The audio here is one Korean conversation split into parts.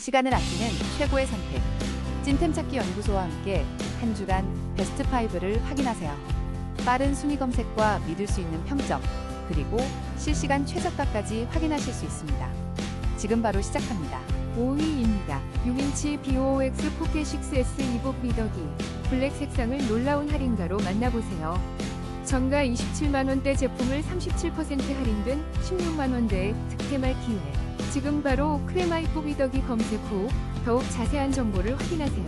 시간을 아끼는 최고의 선택. 찐템 찾기 연구소와 함께 한 주간 베스트 5를 확인하세요. 빠른 순위 검색과 믿을 수 있는 평점, 그리고 실시간 최저가까지 확인하실 수 있습니다. 지금 바로 시작합니다. 5위입니다. 6인치 BOX 포켓 6S 이복 미더기 블랙 색상을 놀라운 할인가로 만나보세요. 정가 27만원대 제품을 37% 할인된 16만원대의 득템할 기회. 지금 바로 크레마이포 미더기 검색 후 더욱 자세한 정보를 확인하세요.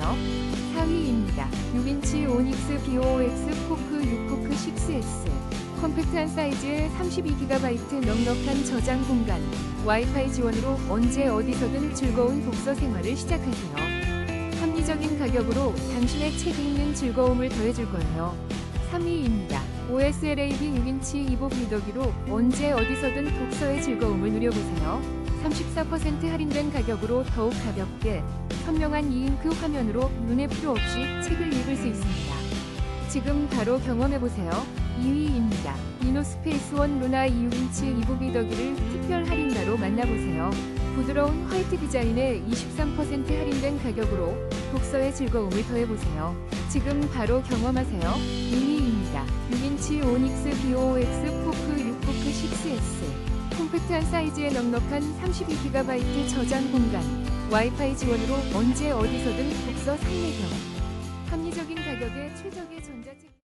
4위입니다. 6인치 오닉스 BOX 포크 6포크 6S 컴팩트한 사이즈에 32GB 넉넉한 저장 공간 와이파이 지원으로 언제 어디서든 즐거운 독서 생활을 시작하세요. 합리적인 가격으로 당신의 책 읽는 즐거움을 더해줄 거예요. 3위입니다. OSLAB 6인치 이복 리더기로 언제 어디서든 독서의 즐거움을 누려보세요. 34% 할인된 가격으로 더욱 가볍게 선명한 이잉크 화면으로 눈에 필요 없이 책을 읽을 수 있습니다. 지금 바로 경험해보세요. 2위입니다. 이노스페이스 원 루나 26인치 이복 리더기를 특별 할인가로 만나보세요. 부드러운 화이트 디자인에 23% 할인된 가격으로 독서의 즐거움을 더해보세요. 지금 바로 경험하세요. 1위입니다. 6인치 오닉스 BOX 포크 6포크 6S 컴팩트한 사이즈에 넉넉한 32GB 저장 공간 와이파이 지원으로 언제 어디서든 독서 상례경. 합리적인 가격에 최적의 전자책